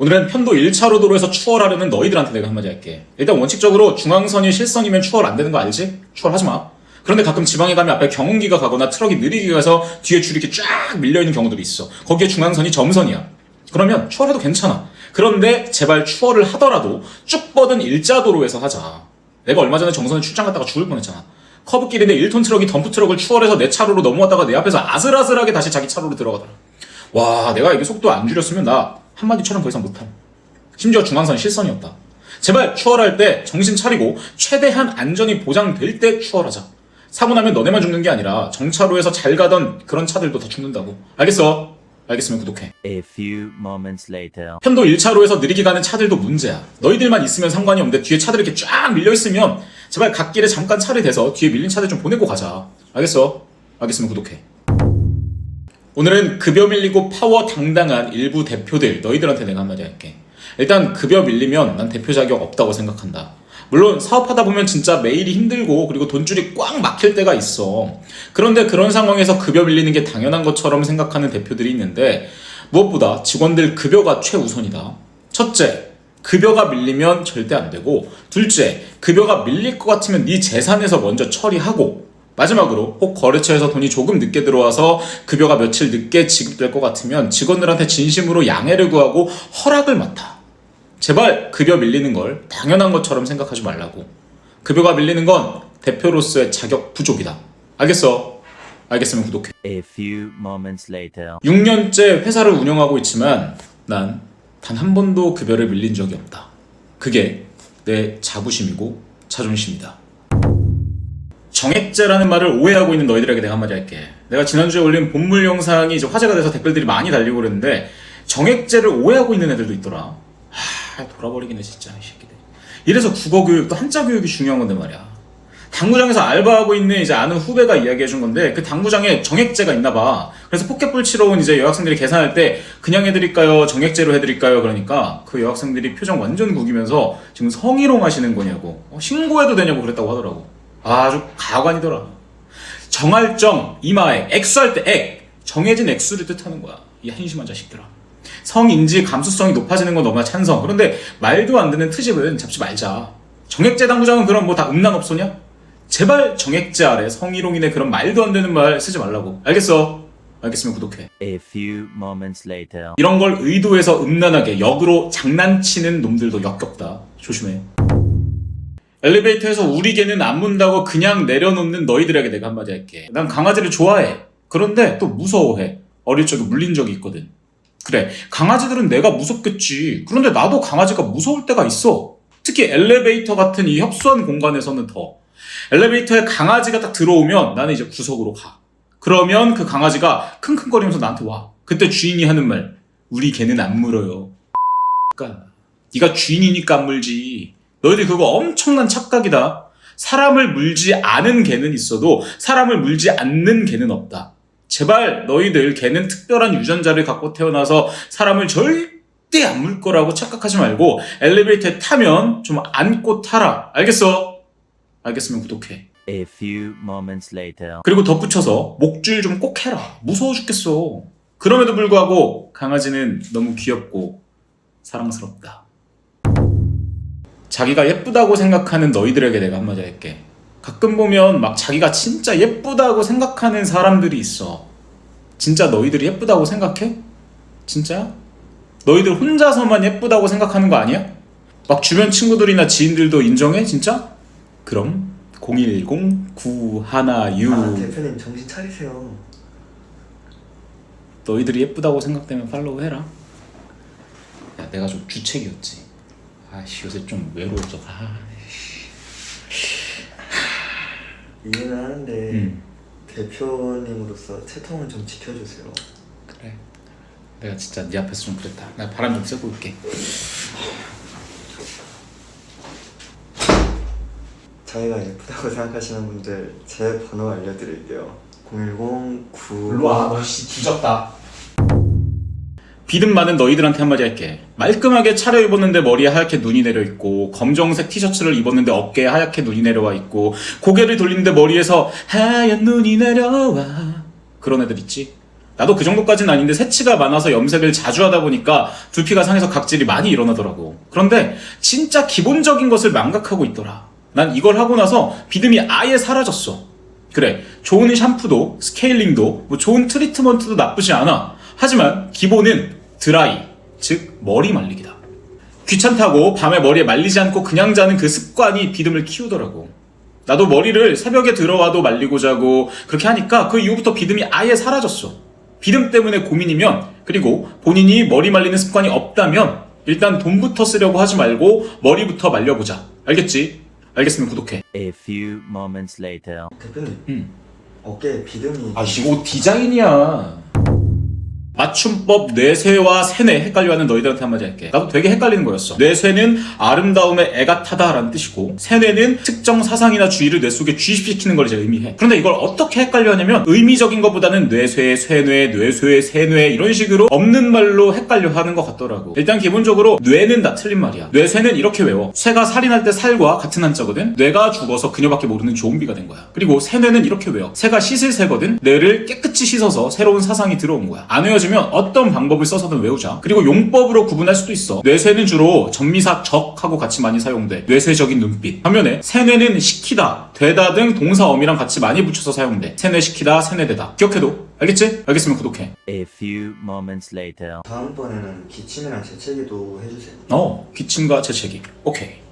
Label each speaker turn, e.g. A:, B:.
A: 오늘은 편도 1차로 도로에서 추월하려는 너희들한테 내가 한마디 할게. 일단 원칙적으로 중앙선이 실선이면 추월 안 되는 거 알지? 추월하지 마. 그런데 가끔 지방에 가면 앞에 경운기가 가거나 트럭이 느리게 가서 뒤에 줄이 이렇게 쫙 밀려있는 경우들이 있어. 거기에 중앙선이 점선이야. 그러면 추월해도 괜찮아. 그런데 제발 추월을 하더라도 쭉 뻗은 일자 도로에서 하자. 내가 얼마 전에 정선에 출장 갔다가 죽을 뻔했잖아. 커브길인데 1톤 트럭이 덤프 트럭을 추월해서 내 차로로 넘어왔다가 내 앞에서 아슬아슬하게 다시 자기 차로로 들어가더라. 와, 내가 이게 속도 안 줄였으면 나 한마디 촬영 더 이상 못함. 심지어 중앙선 실선이었다. 제발 추월할 때 정신 차리고 최대한 안전이 보장될 때 추월하자. 사고 나면 너네만 죽는 게 아니라 정차로에서 잘 가던 그런 차들도 다 죽는다고. 알겠어? 알겠으면 구독해.
B: A few moments later.
A: 편도 1차로에서 느리게 가는 차들도 문제야. 너희들만 있으면 상관이 없는데 뒤에 차들이 이렇게 쫙 밀려 있으면 제발 갓길에 잠깐 차를 대서 뒤에 밀린 차들 좀 보내고 가자. 알겠어? 알겠으면 구독해. 오늘은 급여 밀리고 파워 당당한 일부 대표들 너희들한테 내가 한마디 할게. 일단 급여 밀리면 난 대표 자격 없다고 생각한다. 물론 사업하다 보면 진짜 매일이 힘들고 그리고 돈줄이 꽉 막힐 때가 있어. 그런데 그런 상황에서 급여 밀리는 게 당연한 것처럼 생각하는 대표들이 있는데 무엇보다 직원들 급여가 최우선이다. 첫째, 급여가 밀리면 절대 안 되고 둘째, 급여가 밀릴 것 같으면 네 재산에서 먼저 처리하고 마지막으로 혹 거래처에서 돈이 조금 늦게 들어와서 급여가 며칠 늦게 지급될 것 같으면 직원들한테 진심으로 양해를 구하고 허락을 맡아. 제발 급여 밀리는 걸 당연한 것처럼 생각하지 말라고. 급여가 밀리는 건 대표로서의 자격 부족이다. 알겠어? 알겠으면 구독해.
B: A few moments later.
A: 6년째 회사를 운영하고 있지만 난 단 한 번도 급여를 밀린 적이 없다. 그게 내 자부심이고 자존심이다. 정액제라는 말을 오해하고 있는 너희들에게 내가 한마디 할게. 내가 지난주에 올린 본물 영상이 이제 화제가 돼서 댓글들이 많이 달리고 그랬는데 정액제를 오해하고 있는 애들도 있더라. 하, 돌아버리겠네 진짜 이 새끼들. 이래서 국어 교육도 한자 교육이 중요한 건데 말이야. 당구장에서 알바하고 있는 이제 아는 후배가 이야기해 준 건데 그 당구장에 정액제가 있나 봐. 그래서 포켓볼 치러 온 이제 여학생들이 계산할 때 그냥 해드릴까요? 정액제로 해드릴까요? 그러니까 그 여학생들이 표정 완전 구기면서 지금 성희롱 하시는 거냐고 어, 신고해도 되냐고 그랬다고 하더라고. 아주 가관이더라. 정할 정 이마에 액수할 때 액. 정해진 액수를 뜻하는 거야. 이 한심한 자식들아. 성인지 감수성이 높아지는 건 너무나 찬성. 그런데 말도 안 되는 트집은 잡지 말자. 정액제 당구장은 그럼 뭐 다 음란업소냐? 제발 정액제 아래 성희롱이네 그런 말도 안 되는 말 쓰지 말라고. 알겠어? 알겠으면 구독해.
B: A few moments later.
A: 이런 걸 의도해서 음란하게 역으로 장난치는 놈들도 역겹다. 조심해. 엘리베이터에서 우리 개는 안 문다고 그냥 내려놓는 너희들에게 내가 한마디 할게. 난 강아지를 좋아해. 그런데 또 무서워해. 어릴 적에 물린 적이 있거든. 그래, 강아지들은 내가 무섭겠지. 그런데 나도 강아지가 무서울 때가 있어. 특히 엘리베이터 같은 이 협소한 공간에서는 더. 엘리베이터에 강아지가 딱 들어오면 나는 이제 구석으로 가. 그러면 그 강아지가 킁킁거리면서 나한테 와. 그때 주인이 하는 말, 우리 개는 안 물어요. 그러니까 네가 주인이니까 안 물지. 너희들 그거 엄청난 착각이다. 사람을 물지 않은 개는 있어도 사람을 물지 않는 개는 없다. 제발 너희들 개는 특별한 유전자를 갖고 태어나서 사람을 절대 안 물 거라고 착각하지 말고 엘리베이터에 타면 좀 안고 타라. 알겠어? 알겠으면 구독해.
B: A few moments later.
A: 그리고 덧붙여서 목줄 좀 꼭 해라. 무서워 죽겠어. 그럼에도 불구하고 강아지는 너무 귀엽고 사랑스럽다. 자기가 예쁘다고 생각하는 너희들에게 내가 한마디 할게. 가끔 보면 막 자기가 진짜 예쁘다고 생각하는 사람들이 있어. 진짜 너희들이 예쁘다고 생각해? 진짜? 너희들 혼자서만 예쁘다고 생각하는 거 아니야? 막 주변 친구들이나 지인들도 인정해? 진짜? 그럼 010-91U
C: 아 대표님 정신 차리세요.
A: 너희들이 예쁘다고 생각되면 팔로우 해라. 야, 내가 좀 주책이었지. 아씨 요새 좀 외로워져. 아,
C: 이해는 하는데
A: 음.
C: 대표님으로서 채통은 좀 지켜주세요.
A: 그래. 내가 진짜 네 앞에서 좀 그랬다. 나 바람 좀 쐬고 올게.
C: 자기가 예쁘다고 생각하시는 분들 제 번호 알려드릴게요. 010-9
A: 너씨 뒤졌다. 비듬 많은 너희들한테 한마디 할게. 말끔하게 차려입었는데 머리에 하얗게 눈이 내려 있고 검정색 티셔츠를 입었는데 어깨에 하얗게 눈이 내려와 있고 고개를 돌리는데 머리에서 하얀 눈이 내려와 그런 애들 있지? 나도 그 정도까지는 아닌데 새치가 많아서 염색을 자주 하다 보니까 두피가 상해서 각질이 많이 일어나더라고. 그런데 진짜 기본적인 것을 망각하고 있더라. 난 이걸 하고 나서 비듬이 아예 사라졌어. 그래, 좋은 샴푸도, 스케일링도, 뭐 좋은 트리트먼트도 나쁘지 않아. 하지만 기본은 드라이, 즉 머리 말리기다. 귀찮다고 밤에 머리에 말리지 않고 그냥 자는 그 습관이 비듬을 키우더라고. 나도 머리를 새벽에 들어와도 말리고 자고 그렇게 하니까 그 이후부터 비듬이 아예 사라졌어. 비듬 때문에 고민이면 그리고 본인이 머리 말리는 습관이 없다면 일단 돈부터 쓰려고 하지 말고 머리부터 말려보자. 알겠지? 알겠으면 구독해.
B: A few moments later.
C: 대표님
A: 음.
C: 어깨에 비듬이
A: 아, 이거 디자인이야. 맞춤법 뇌쇠와 세뇌 헷갈려하는 너희들한테 한마디 할게. 나도 되게 헷갈리는 거였어. 뇌쇠는 아름다움에 애가 타다라는 뜻이고 세뇌는 특정 사상이나 주의를 뇌 속에 주입시키는 걸 이제 의미해. 그런데 이걸 어떻게 헷갈려하냐면 의미적인 것보다는 뇌쇠, 세뇌, 뇌쇠, 세뇌 이런 식으로 없는 말로 헷갈려하는 것 같더라고. 일단 기본적으로 뇌는 다 틀린 말이야. 뇌쇠는 이렇게 외워. 새가 살인할 때 살과 같은 한자거든. 뇌가 죽어서 그녀밖에 모르는 좀비가 된 거야. 그리고 세뇌는 이렇게 외워. 새가 씻을 새거든. 뇌를 깨끗이 씻어서 새로운 사상이 들어온 거야. 안 외워지면 어떤 방법을 써서든 외우자. 그리고 용법으로 구분할 수도 있어. 뇌쇠는 주로 전미사 적하고 같이 많이 사용돼. 뇌쇠적인 눈빛. 반면에 세뇌는 시키다, 되다 등 동사 어미랑 같이 많이 붙여서 사용돼. 세뇌시키다, 세뇌되다. 기억해도. 알겠지? 알겠으면 구독해.
B: A few moments later.
C: 다음번에는 기침이랑 재채기도 해주세요
A: 어, 기침과 재채기. 오케이.